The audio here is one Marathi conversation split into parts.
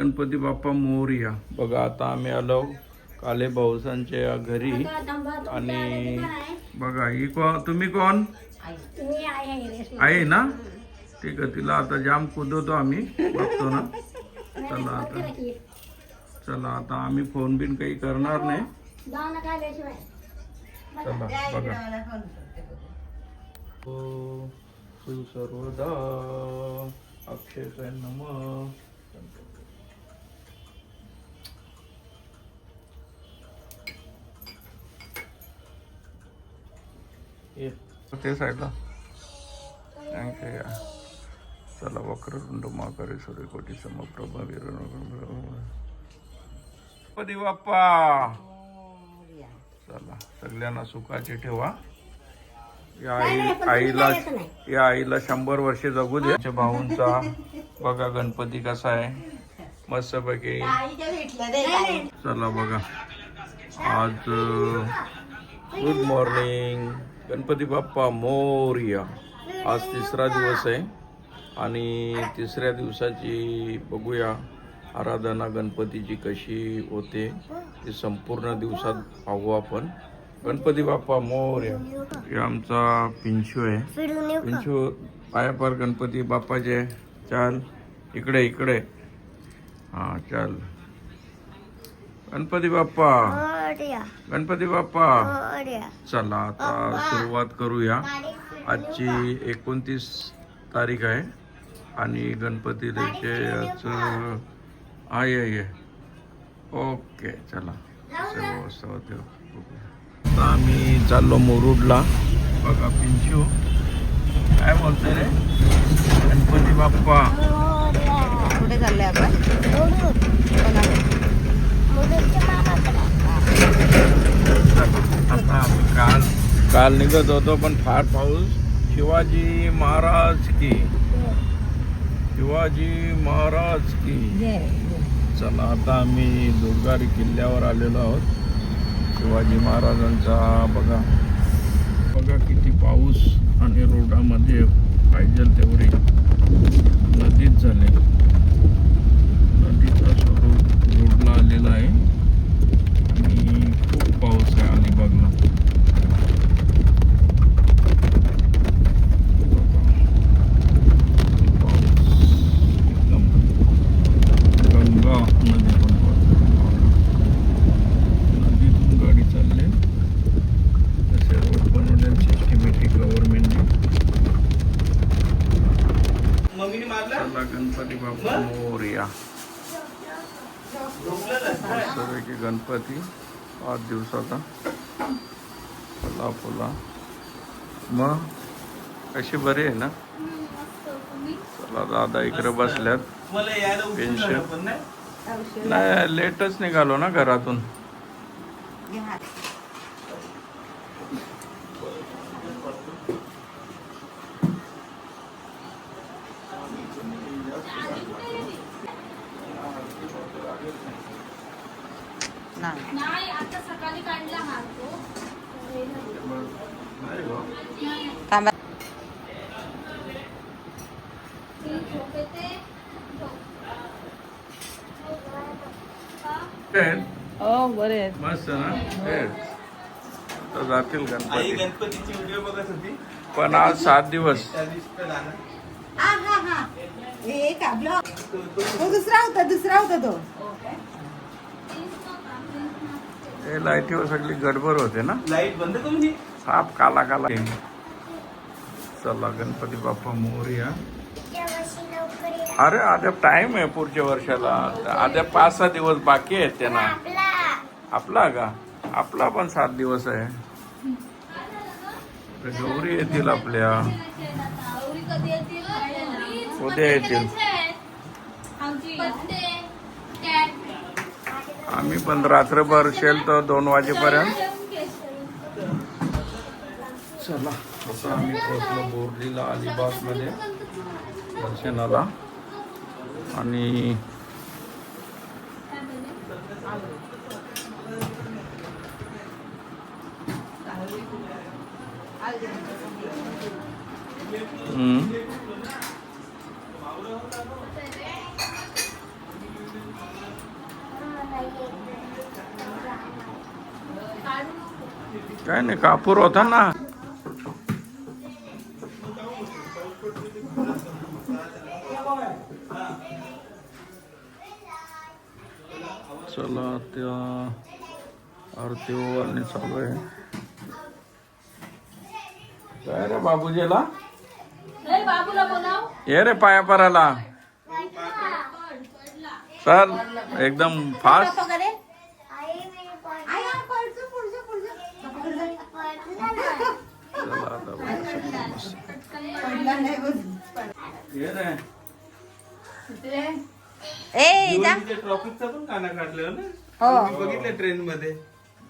गणपती बाप्पा मोरया. बघा आता आम्ही आलो काले भाऊसांच्या घरी. आणि बघा ही कोण? तुम्ही कोण? आहे ना? ठीक आहे तिला आता जाम कुदवतो आम्ही. बघतो ना. चला आता. चला आता आम्ही फोन बिन काही करणार नाही. चला बघा. ओ, सुसर्वदा अक्षय नम. ते साईडला थँक्यू या चला वक्रतुंड महाकारे सूर्यकोटी समप्रभा वीरपदी बाप्पा चला सगळ्यांना सुखाचे ठेवा. या आई आईला या आईला शंभर वर्षे जगू दे. भाऊंचा. बघा गणपती कसा आहे. मस्तपैकी. चला बघा. आज गुड मॉर्निंग गणपती बाप्पा मोरया. आज तिसरा दिवस आहे. आणि तिसऱ्या दिवसाची बघूया आराधना गणपतीची कशी होते. ती संपूर्ण दिवसात पाहू आपण. गणपती बाप्पा मोर्या. हे आमचा पिंचू आहे. पिंचू पायापार गणपती बाप्पाचे. चाल. इकडे इकडे. हां चाल. गणपती बाप्पा. गणपती बाप्पा. चला आता सुरुवात करूया. आजची एकोणतीस तारीख आहे. आणि गणपतीचे याचं आहे आहे. ओके चला. आता आम्ही चाललो मुरुडला. बघा पिंचू. काय बोलतोय रे? गणपती बाप्पा. कुठे चाललंय आपण कोणाकडे? आता आम्ही काल काल निघत होतो पण फार पाऊस. शिवाजी महाराज की. शिवाजी महाराज की. चला आता आम्ही दुर्गारी किल्ल्यावर आलेलो आहोत. शिवाजी महाराजांचा बघा. बघा किती पाऊस आणि रोडामध्ये पाहिजे तेवढी नदीच झाले. नदीचा स्वरूप रोडला आलेला आहे आणि खूप पाऊस आहे आणि बघा पाऊस एकदम गंगा नदी पण वाहते. नदीतून गाडी चालले तसे रोड बनवले सिस्टमॅटिक गव्हर्नमेंटने मम्मीने मारला चला गणपती बाप्पा मोरया मस्तपैकी गणपती पाच दिवसाचा फुला फुला मग? कशी बरी आहे ना? चला दादा इकडे बसल्यात. मला यायला उशीर पेन्शन. झाला पण नाही? नाही लेटच निघालो ना घरातून घे हात. नाही नाही आता सकाळी काढला हा तो हो बरे आहेत. मस्त ना. आता जातील आई गणपती. गणपतीची व्हिडिओ बघत होती. पण आज सात दिवस. हा हा हा. हे तो दुसरा होता दुसरा होता तो. हे लाईटीवर सगळी गडबड होते ना? लाइट बंद करून साप काला काला. चला गणपती बाप्पा मोरया. अरे आता टाइम आहे पुढच्या वर्षाला. आता पाच सहा दिवस बाकी आहेत त्यांना. आपला. का? आपला पण सात दिवस आहे. गौरी येतील आपल्या. गौरी कधी येतील. उद्या येतील आम्ही पण रात्रभर शेल तर दोन वाजेपर्यंत. चला. तसं आम्ही पोहोचलो बोर्लीला अलिबागमध्ये दर्शनाला. आणि काय नाही कापूर होता ना? चला त्या आरती ओवाळणी चालू आहे. काय रे बाबूजीला? ये रे पाया पराला. चल एकदम फास्ट. चला आता ए जा. ट्रॉफिकचा पण गाणं काढलं ना? हो. मी बघितलं ट्रेन मध्ये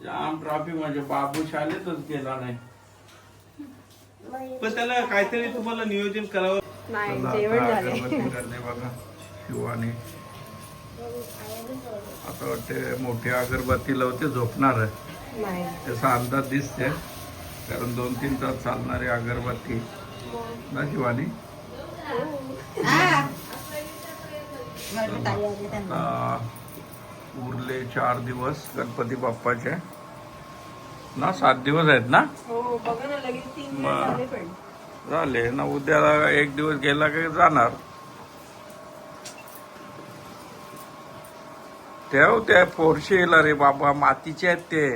जाम ट्रॉफिक म्हणजे बाबू शाळेतच गेला नाही. पण त्याला काहीतरी तुम्हाला नियोजन करावं. चला, आता अगरबत्ती करणे बघा शिवानी. आता वाटते मोठी अगरबत्ती लावते झोपणार आहे. त्याचा अंदाज दिसते कारण दोन तीन तास चालणारी अगरबत्ती. ना शिवानी? हा. उरले चार दिवस गणपती बाप्पाचे. ना सात दिवस आहेत ना? मग झाले ना उद्या एक दिवस गेला की जाणार. ठेव त्या पोरशे येला रे बाबा मातीचे आहेत ते.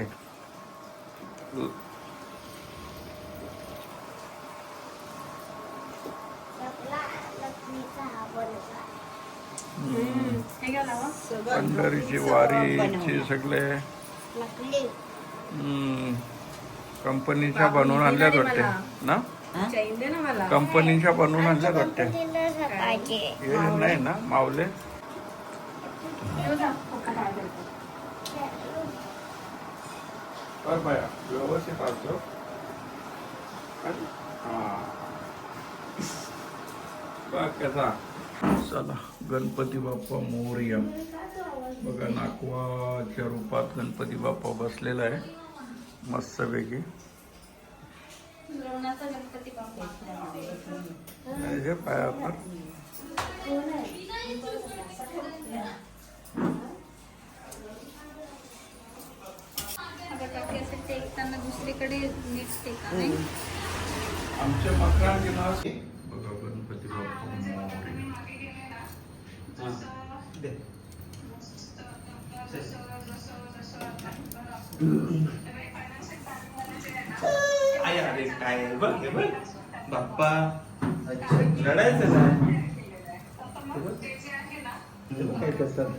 पंढरीची वारीचे सगळे. हम्म, कंपनीच्या बनवून आणल्यात वाटते. ना? कंपनीच्या बनवून आणल्यात वाटते. हे नाही ना मावले? व्यवस्थित असतो चला गणपती बाप्पा मोरया. बघा नाकवाच्या रूपात गणपती बाप्पा बसलेला आहे. बाप्पा. हे पायावर दुसरीकडे नीट टेका नाही? आमच्या मकरांचे नाव आई अरे काय? बघ हे बघ. बाप्पा रडायचं ना काय करतात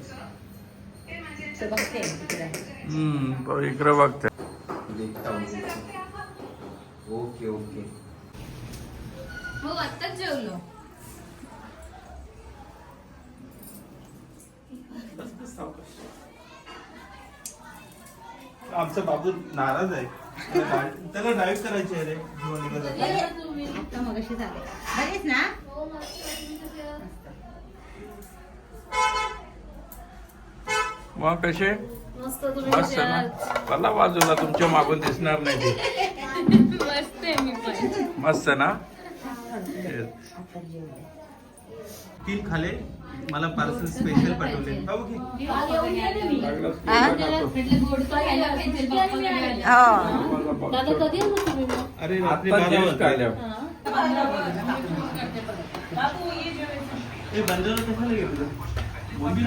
हम्म इकडे बघते. Okay okay. हो आत्ताच जेवलो. आमचा बाबू नाराज आहे. त्याला डायट करायची आहे रे. झाले बरेच ना हो मग कसे मस्त ना चला बाजूला तुमच्या मागून दिसणार नाही ते. मस्त आहे मी पण. मस्त ना. तीन खाले. मला पार्सल स्पेशल पाठवले खाऊ घे लागलंच की? बघा तो. हो. दादा कधी आलो तुम्ही मग? अरे रात्री आता बारा just वाजता. आल्या. ए बंजारा कशाला गेलो मुलगी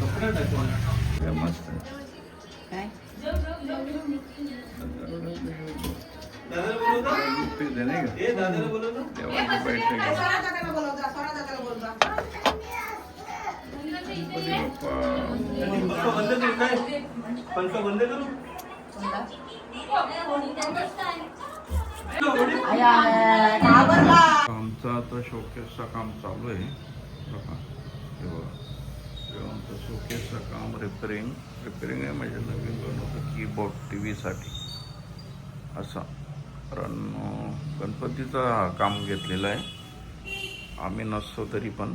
कपडा टाकून. हे मस्त. आहे. काय दादाला नाही का? ए बाप्पा पंखा बंद करू काय? पंखा बंद करू? आमचं आता शोकेसचं काम चालू आहे. बघा. हे बघा. हे आमचं शोकेसचं काम रिपेरिंग रिपेरिंग आहे म्हणजे नवीन बनवतो कीबोर्ड टी व्हीसाठी असं. कारण गणपतीचा गणपतीचं काम घेतलेलं आहे. आम्ही नसतो तरी पण.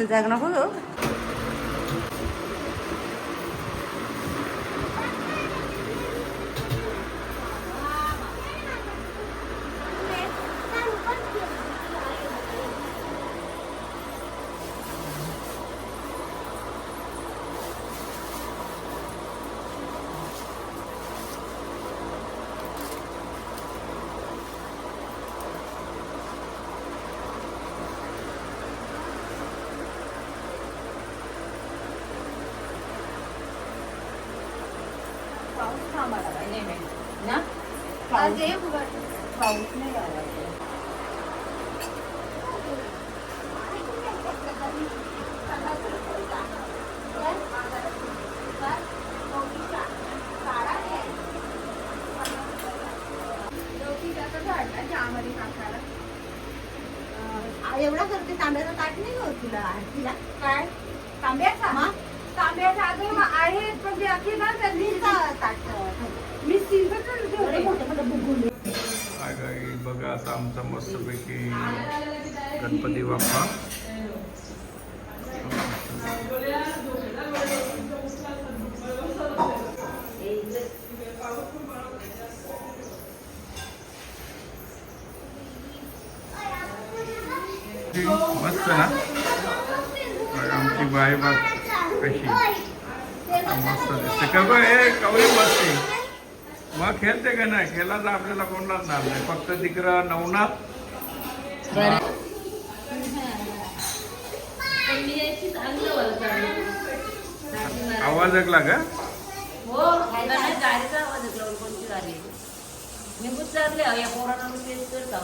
जास्त जाग नको गं. आज उघड. पाऊस नाही आला. एवढा करते तांब्याचा ताट नाही गं तुला तिला काय तांब्याचा? तांब्याचा अगं आहे पण ते अखी ना त्यांनी ताट बघा आता आमचा मस्तपैकी गणपती बाप्पा. मस्त ना? आमची बाय बात कशी. मस्त दिसते. का बघ हे कवळी बसते? मग खेळते का नाही? खेळला तर आपल्याला कोणालाच नाव नाही. फक्त तिकडं नवनाथ. आवाज ऐकला का? हो गाडीचा आवाज येतो कोणती गाडी? मी विचारले या पोरांना करतो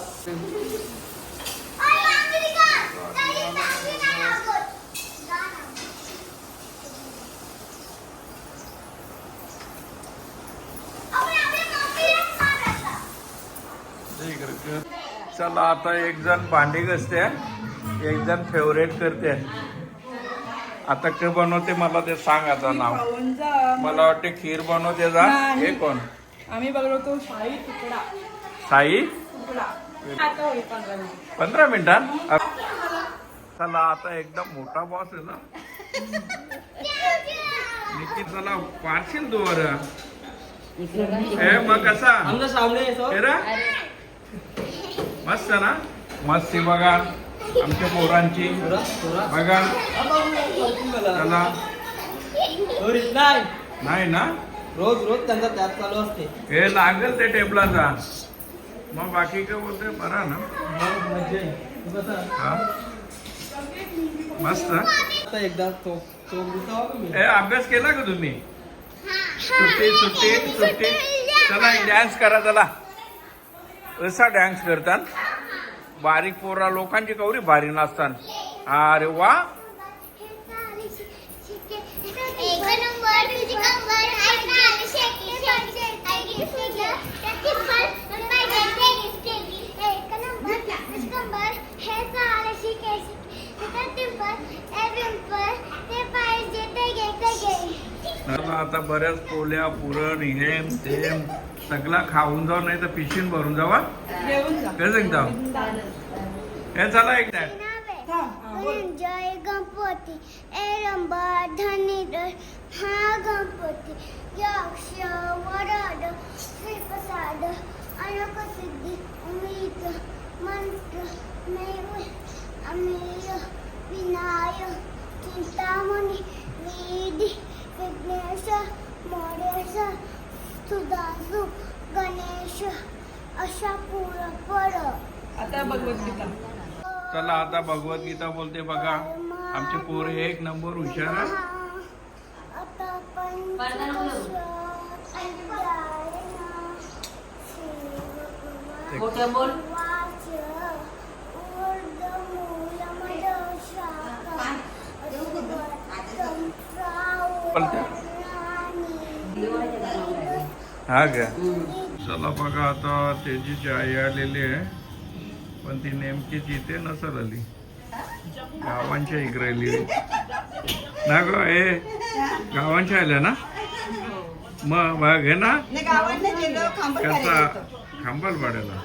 चला आता एक जण भांडी घसते एक जण फेवरेट करते. आता काय बनवते मला ते सांग आता नाव. मला वाटते खीर बनवते जा. हे कोण? आम्ही तुकडा. साई तुकडा. आता होईल पंधरा मिनिट. पंधरा मिनिटात चला आता एकदम मोठा बॉस आहे ना. निकी चला पारशील तू बरं हे मग कसा आमच्या सामने येतो हे रे? मस्त ना? मस्ती बघा. आमच्या पोरांची. बघा. चला. नाही नाही ना? रोज रोज त्यांचा त्याग चालू असते. हे लागेल ते टेबलाचा. मग बाकी काय बोलते बरा ना? हा. मस्त. आता एकदा तो तो अभ्यास केला का तुम्ही? सुट्टी सुट्टी सुट्टी. चला डान्स करा चला. असा डान्स करतात. बारीक पोरा लोकांची कवरी भारी नाचतात. अरे वा. एक नंबर आता बऱ्याच पोल्या पुरण हेम तेम सगळा खाऊन जाऊ नाही तर पिशीन भरून जावा कसं जाऊ हे? चला एक टाइम जय गणपती एरंबा धनीधर हा गणपती यक्ष वरद श्रीप्रसाद अनक सिद्धी उमेद मंत्र मेव अमेय विनायक चिंतामणी वेदी विघ्नेश मोरेश सुधासु गणेश अशा पूर्ण पड आता भगवद्गीता. चला आता भगवद्गीता बोलते बघा. आमचे पोर एक नंबर हुशार आता बोल. हा का? चला बघा आता त्याची आई आलेली आहे. पण ती नेमकीच इथे नसल आली. गावांच्या इकडे आली. ना ग ए गावांच्या आल्या ना? मग बघ हे ना? नाही गेलो खांबळ कसा. खांबाल पाड्याला